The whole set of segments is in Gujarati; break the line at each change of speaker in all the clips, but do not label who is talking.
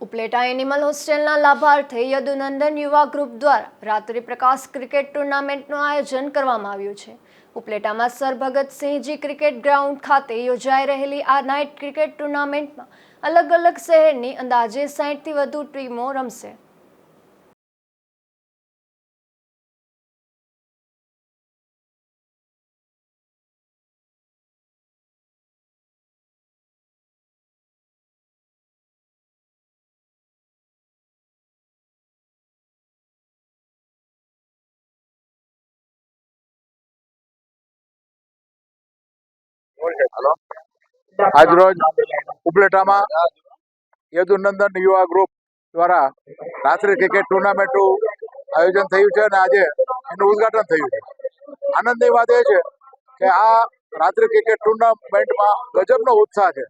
ઉપલેટા એનિમલ હોસ્ટેલના લાભાર્થે યદુનંદન યુવા ગ્રુપ દ્વારા રાત્રિ પ્રકાશ ક્રિકેટ ટુર્નામેન્ટનું આયોજન કરવામાં આવ્યું છે. ઉપલેટામાં સર ભગતસિંહજી ક્રિકેટ ગ્રાઉન્ડ ખાતે યોજાઈ રહેલી આ નાઇટ ક્રિકેટ ટુર્નામેન્ટમાં અલગ અલગ શહેરની અંદાજે સાહીઠથી વધુ ટીમો રમશે.
આજરોજ ઉપલેટામાં યદુનંદન યુવા ગ્રુપ દ્વારા રાત્રિ ક્રિકેટ ટુર્નામેન્ટનું આયોજન થયું છે અને આજે એનું ઉદ્ઘાટન થયું છે. આનંદની વાત એ છે કે આ રાત્રિ ક્રિકેટ ટુર્નામેન્ટમાં ગજબનો ઉત્સાહ છે.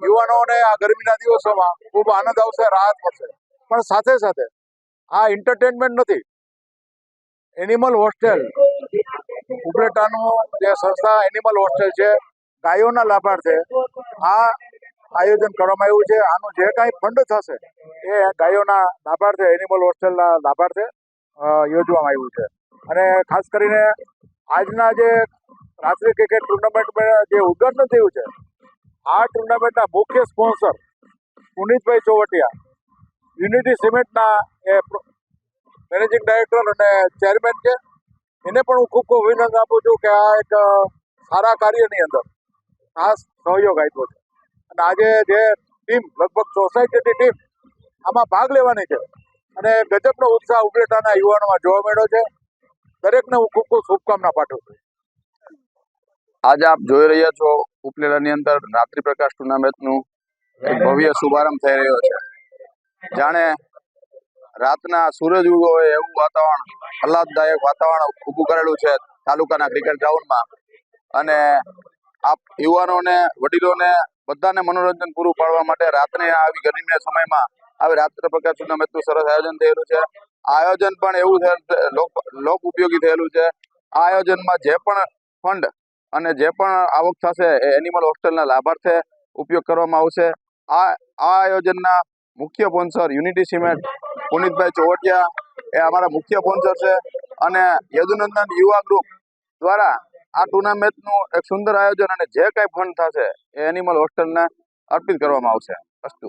યુવાનોને આ ગરમીના દિવસોમાં ખૂબ આનંદ આવશે, રાહત મળશે. પણ સાથે સાથે આ એન્ટરટેનમેન્ટ નથી. એનિમલ હોસ્ટેલ ઉપલેટાનું જે સંસ્થા એનિમલ હોસ્ટેલ છે, ગાયોના લાભાર્થે આ આયોજન કરવામાં આવ્યું છે. આનું જે કાંઈ ફંડ થશે, એ ગાયોના લાભાર્થે એનિમલ હોસ્ટેલના લાભાર્થે યોજવામાં આવ્યું છે. અને ખાસ કરીને આજના જે રાત્રિ ક્રિકેટ ટુર્નામેન્ટ જે ઉદ્ઘાટન થયું છે, આ ટુર્નામેન્ટના મુખ્ય સ્પોન્સર પુનિતભાઈ ચોવટિયા યુનિટી સિમેન્ટના એ મેનેજિંગ ડાયરેક્ટર અને ચેરમેન છે. એને પણ હું ખૂબ ખૂબ અભિનંદન આપું છું કે આ એક સારા કાર્યની અંદર ખાસ સહયોગ આપ્યો છે. અને આજે જે ટીમ, લગભગ સોસાયટીની ટીમ આમાં ભાગ લેવાની છે અને ગજબનો ઉત્સાહ ઉપલેટાના યુવાનોમાં જોવા મળ્યો છે. દરેકને હું ખૂબ ખૂબ શુભકામના પાઠવું છું.
આજે આપ જોઈ રહ્યા છો ઉપલેટાની અંદર રાત્રિ પ્રકાશ ટુર્નામેન્ટનું ભવ્ય શુભારંભ થઈ રહ્યો છે. જાણે રાતના સૂરજ ઉગો હોય એવું વાતાવરણ, આહલાદદાયક વાતાવરણ ઊભું કરેલું છે તાલુકાના ક્રિકેટ ગ્રાઉન્ડમાં. અને આપ યુવાનોને, વડીલોને બધાને મનોરંજન પૂરું પાડવા માટે રાત્રે આવી ગરમીના સમયમાં આવી રાત્રે પ્રકાશ ટુર્નામેન્ટનું સરસ આયોજન થયેલું છે. આયોજન પણ એવું લોક ઉપયોગી થયેલું છે. આ આયોજનમાં જે પણ ફંડ અને જે પણ આવક થશે એ એનિમલ હોસ્ટેલના લાભાર્થે ઉપયોગ કરવામાં આવશે. આ આ આયોજનના મુખ્ય sponsor Unity cement Punitbhai Chovatiya. એ અમારા મુખ્ય સ્પોન્સર છે. અને યદુનંદન યુવા ગ્રુપ દ્વારા આ ટુર્નામેન્ટનું એક સુંદર આયોજન અને જે કાંઈ ફંડ થશે એ એનિમલ હોસ્ટેલને અર્પિત કરવામાં આવશે. અસ્તુ.